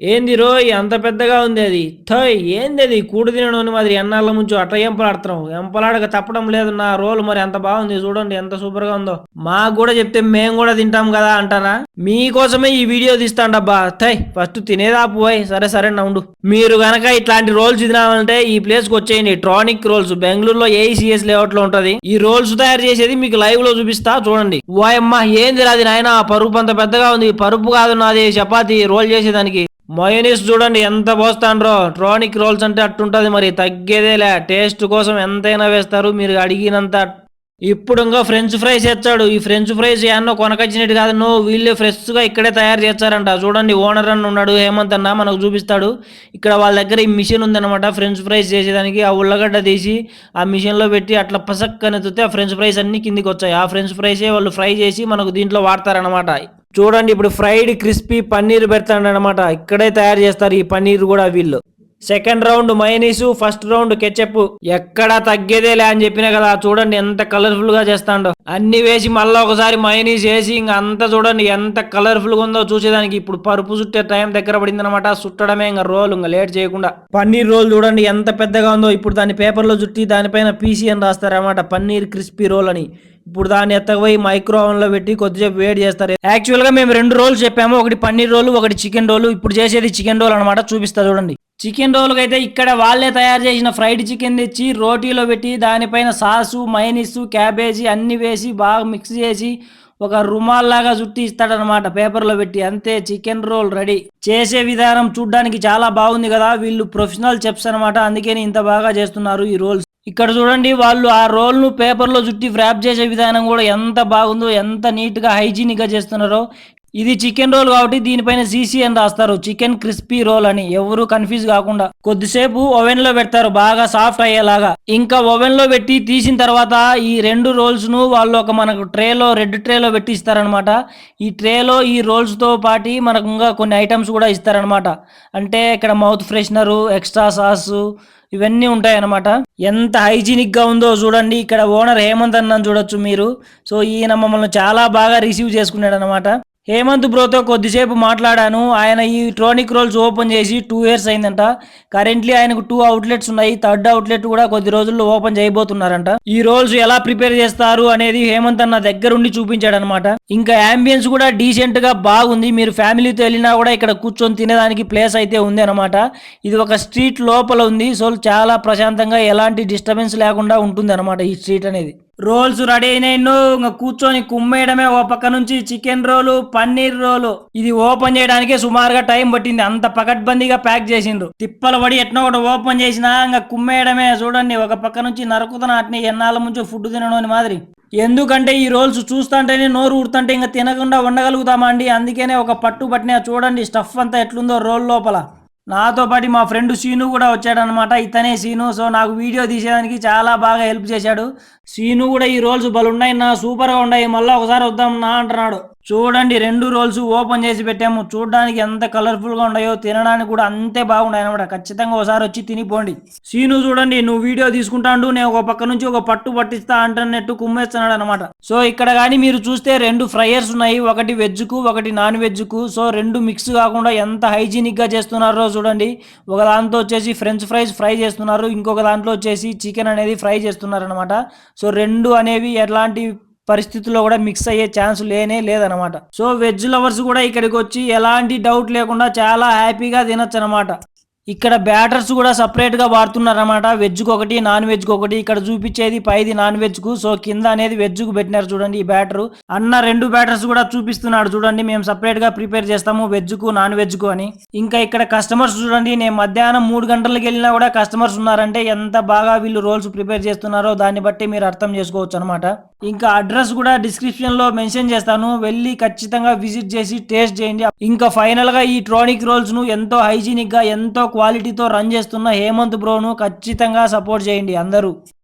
ఏంది రోయ్ అంత పెద్దగా ఉంది అది? థోయ్ ఏంది అది? కూడు తినడం మాదిరి ఎన్నాళ్ళ ముంచు అట్లా ఎంపలాడుతున్నావు? ఎంపలాడక తప్పడం లేదు నా రోల్ మరి ఎంత బాగుంది చూడండి ఎంత సూపర్గా ఉందో. మాకు కూడా చెప్తే మేము కూడా తింటాం కదా అంటారా మీకోసమే ఈ వీడియో తీస్తాండబ్బా. థయ్ ఫస్ట్ తినేదాపు పోయ్ సరే సరే నవ్వు మీరు గనక ఇట్లాంటి రోల్స్ తినాలంటే ఈ ప్లేస్కి వచ్చేయండి. Tronic rolls. బెంగళూరులో ఏఈసిఎస్ లేఅవుట్లో ఉంటది. ఈ రోల్స్ తయారు చేసేది మీకు లైవ్లో చూపిస్తా చూడండి. ఓయమ్మా ఏంది రాది నాయన? పరుపు అంత పెద్దగా ఉంది. పరుపు కాదు నాది చపాతి రోల్ చేసేదానికి. మయోనీస్ చూడండి ఎంత పోస్తాండ్రో. ట్రానిక్ రోల్స్ అంటే అట్టుంటుంది మరి తగ్గేదేలే. టేస్ట్ కోసం ఎంతైనా వేస్తారు మీరు అడిగినంత. ఇప్పుడు ఇంకా ఫ్రెంచ్ ఫ్రైస్ తెచ్చాడు. ఈ ఫ్రెంచ్ ఫ్రైస్ ఏమన్నా కొనకొచ్చినట్టు కాదు నువ్వు వీళ్ళు ఫ్రెష్గా ఇక్కడే తయారు చేస్తారంట. చూడండి ఓనర్ అన్న ఉన్నాడు హేమంత్ అన్న మనకు చూపిస్తాడు. ఇక్కడ వాళ్ళ దగ్గర ఈ మిషన్ ఉందన్నమాట ఫ్రెంచ్ ఫ్రైస్ చేసేదానికి. ఆ ఉల్లగడ్డ తీసి ఆ మిషన్లో పెట్టి అట్లా పసక్కనెత్తితే ఆ ఫ్రెంచ్ ఫ్రైస్ అన్ని కిందికి వచ్చాయి ఆ ఫ్రెంచ్ ఫ్రైసే వాళ్ళు ఫ్రై చేసి మనకు దీంట్లో వాడతారనమాట చూడండి ఇప్పుడు ఫ్రైడ్ క్రిస్పీ పన్నీర్ పెడతాడనమాట ఇక్కడే తయారు చేస్తారు ఈ పన్నీర్ కూడా వీళ్ళు. Second round mayonnaise first round ketchup. ఎక్కడా తగ్గేదేలే అని చెప్పినా కదా చూడండి ఎంత కలర్ఫుల్గా చేస్తాడో. అన్ని వేసి మళ్ళీ ఒకసారి మైనీస్ వేసి ఇంక అంతా చూడండి ఎంత కలర్ఫుల్గా ఉందో చూసేదానికి. ఇప్పుడు పరుపు చుట్టే టైం దగ్గర పడింది అనమాట చుట్టడమే ఇంకా రోల్ ఇంకా లేట్ చేయకుండా. పన్నీర్ రోల్ చూడండి ఎంత పెద్దగా ఉందో ఇప్పుడు దాన్ని పేపర్లో చుట్టి దానిపైన పీసీ అని రాస్తారన్నమాట పన్నీర్ క్రిస్పీ రోల్ అని. ఇప్పుడు దాన్ని ఎత్తకపోయి మైక్రో ఓవెన్లో పెట్టి కొద్దిసేపు వేడి చేస్తారు. యాక్చువల్గా మేము రెండు రోల్స్ చెప్పాము. ఒకటి పన్నీర్ రోల్ ఒకటి చికెన్ రోల్ ఇప్పుడు చేసేది చికెన్ రోల్ అనమాట చూపిస్తా చూడండి. చికెన్ రోల్ అయితే ఇక్కడ వాళ్ళే తయారు చేసిన ఫ్రైడ్ చికెన్ తెచ్చి రోటీలో పెట్టి దానిపైన సాసు మైనీస్ క్యాబేజీ అన్ని వేసి బాగా మిక్స్ చేసి ఒక రుమాల్ లాగా చుట్టి ఇస్తాడనమాట పేపర్లో పెట్టి అంతే చికెన్ రోల్ రెడీ చేసే విధానం చూడ్డానికి చాలా బాగుంది కదా వీళ్ళు ప్రొఫెషనల్ చెప్స్ అనమాట అందుకని ఇంత బాగా చేస్తున్నారు ఈ రోల్స్ ఇక్కడ చూడండి వాళ్ళు ఆ రోల్ను పేపర్లో చుట్టి ఫ్రాప్ చేసే విధానం కూడా ఎంత బాగుందో ఎంత నీట్గా హైజీనిక్గా చేస్తున్నారో. ఇది చికెన్ రోల్ కాబట్టి దీనిపైన సీసీ అని రాస్తారు. చికెన్ క్రిస్పీ రోల్ అని. ఎవరు కన్ఫ్యూజ్ కాకుండా. కొద్దిసేపు ఓవెన్లో పెడతారు. బాగా సాఫ్ట్ అయ్యేలాగా. ఇంకా ఓవెన్లో పెట్టి తీసిన తర్వాత ఈ రెండు రోల్స్ను వాళ్ళు ఒక మనకు ట్రేలో రెడ్ ట్రేలో పెట్టి ఇస్తారనమాట ఈ ట్రేలో ఈ రోల్స్తో పాటి మనకు ఇంకా కొన్ని ఐటమ్స్ కూడా ఇస్తారనమాట అంటే ఇక్కడ మౌత్ ఫ్రెషనరు ఎక్స్ట్రా సాస్ ఇవన్నీ ఉంటాయన్నమాట. ఎంత హైజీనిక్గా ఉందో చూడండి. ఇక్కడ ఓనర్ హేమంత్ అన్న చూడొచ్చు మీరు. సో ఈయన మమ్మల్ని చాలా బాగా రిసీవ్ చేసుకున్నాడు అనమాట హేమంత్ బ్రోతో కొద్దిసేపు మాట్లాడాను. ఆయన ఈ ట్రోనిక్ రోల్స్ ఓపెన్ చేసి టూ ఇయర్స్ అయిందంట. కరెంట్లీ ఆయనకు టూ అవుట్లెట్స్ ఉన్నాయి. థర్డ్ అవుట్లెట్ కూడా కొద్ది రోజుల్లో ఓపెన్ చేయబోతున్నారంట. ఈ రోల్స్ ఎలా ప్రిపేర్ చేస్తారు అనేది హేమంత్ అన్న దగ్గరుండి చూపించాడు అనమాట ఇంకా అంబియన్స్ కూడా డీసెంట్గా బాగుంది. మీరు ఫ్యామిలీతో వెళ్ళినా కూడా ఇక్కడ కూర్చొని తినేదానికి ప్లేస్ అయితే ఉంది అనమాట ఇది ఒక స్ట్రీట్ లోపల ఉంది. సో చాలా ప్రశాంతంగా ఎలాంటి డిస్టర్బెన్స్ లేకుండా ఉంటుంది అనమాట ఈ స్ట్రీట్ అనేది. రోల్స్ రెడీ అయినాయి ఇంకా కూర్చొని కుమ్మేయడమే ఓ పక్క నుంచి చికెన్ రోలు పన్నీర్ రోలు. ఇది ఓపెన్ చేయడానికే సుమారుగా టైం పట్టింది. అంత పకడ్బందీగా ప్యాక్ చేసిండ్రు. తిప్పల పడి ఎట్నో ఒకటి ఓపెన్ చేసినా ఇంకా కుమ్మేయడమే. చూడండి ఒక పక్క నుంచి నరకుతున్న అట్ని ఎన్నాళ్ళ ముంచో ఫుడ్ తినడం అని మాదిరి. ఎందుకంటే ఈ రోల్స్ చూస్తుంటేనే నోరు ఊడుతుంటే ఇంకా తినకుండా ఉండగలుగుతామా అండి? అందుకనే ఒక పట్టు పట్టిన చూడండి స్టఫ్ అంతా ఎట్లుందో రోల్ లోపల. నాతో పాటు మా ఫ్రెండ్ సీను కూడా వచ్చాడనమాట ఇతనే సీను. సో నాకు వీడియో తీసేదానికి చాలా బాగా హెల్ప్ చేశాడు. సీను కూడా ఈ రోల్స్ బలున్నాయి నా సూపర్గా ఉన్నాయి. మళ్ళీ ఒకసారి వద్దాం నా అంటున్నాడు. చూడండి రెండు రోల్స్ ఓపెన్ చేసి పెట్టాము. చూడడానికి ఎంత కలర్ఫుల్గా ఉన్నాయో తినడానికి కూడా అంతే బాగున్నాయి అనమాట ఖచ్చితంగా ఒకసారి వచ్చి తినిపోండి. సీను చూడండి నువ్వు వీడియో తీసుకుంటాండు నేను ఒక పక్క నుంచి ఒక పట్టు పట్టిస్తా అంటున్నట్టు కుమ్మేస్తున్నాడు అనమాట సో ఇక్కడ కానీ మీరు చూస్తే రెండు ఫ్రైయర్స్ ఉన్నాయి. ఒకటి వెజ్కు ఒకటి నాన్ వెజ్కు. సో రెండు మిక్స్ కాకుండా ఎంత హైజీనిక్గా చేస్తున్నారో చూడండి. ఒక దాంట్లో వచ్చేసి ఫ్రెంచ్ ఫ్రైస్ ఫ్రై చేస్తున్నారు. ఇంకొక దాంట్లో వచ్చేసి చికెన్ అనేది ఫ్రై చేస్తున్నారు అనమాట సో రెండు అనేవి ఎలాంటి పరిస్థితుల్లో కూడా మిక్స్ అయ్యే ఛాన్స్ లేనే లేదనమాట సో వెజ్ లవర్స్ కూడా ఇక్కడికి వచ్చి ఎలాంటి డౌట్ లేకుండా చాలా హ్యాపీగా తినొచ్చు అనమాట ఇక్కడ బ్యాటర్స్ కూడా సపరేట్గా వాడుతున్నారన్నమాట. ఒకటి నాన్ వెజ్కి ఒకటి. ఇక్కడ చూపించేది పైది నాన్ వెజ్కు సో కింద అనేది వెజ్కు పెట్టినారు చూడండి ఈ బ్యాటర్ అన్న రెండు బ్యాటర్స్ కూడా చూపిస్తున్నాడు చూడండి. మేము సపరేట్గా ప్రిపేర్ చేస్తాము వెజ్కు నాన్ వెజ్కు అని. ఇంకా ఇక్కడ కస్టమర్స్ చూడండి. నేను మధ్యాహ్నం మూడు గంటలకు వెళ్ళినా కూడా కస్టమర్స్ ఉన్నారంటే ఎంత బాగా వీళ్ళు రోల్స్ ప్రిపేర్ చేస్తున్నారో దాన్ని బట్టి మీరు అర్థం చేసుకోవచ్చు అనమాట ఇంకా అడ్రస్ కూడా డిస్క్రిప్షన్లో మెన్షన్ చేస్తాను. వెళ్ళి ఖచ్చితంగా విజిట్ చేసి టేస్ట్ చేయండి. ఇంకా ఫైనల్గా ఈ ట్రానిక్ రోల్స్ను ఎంతో హైజీనిక్గా ఎంతో క్వాలిటీతో రన్ చేస్తున్న హేమంత్ బ్రోను ఖచ్చితంగా సపోర్ట్ చేయండి అందరూ.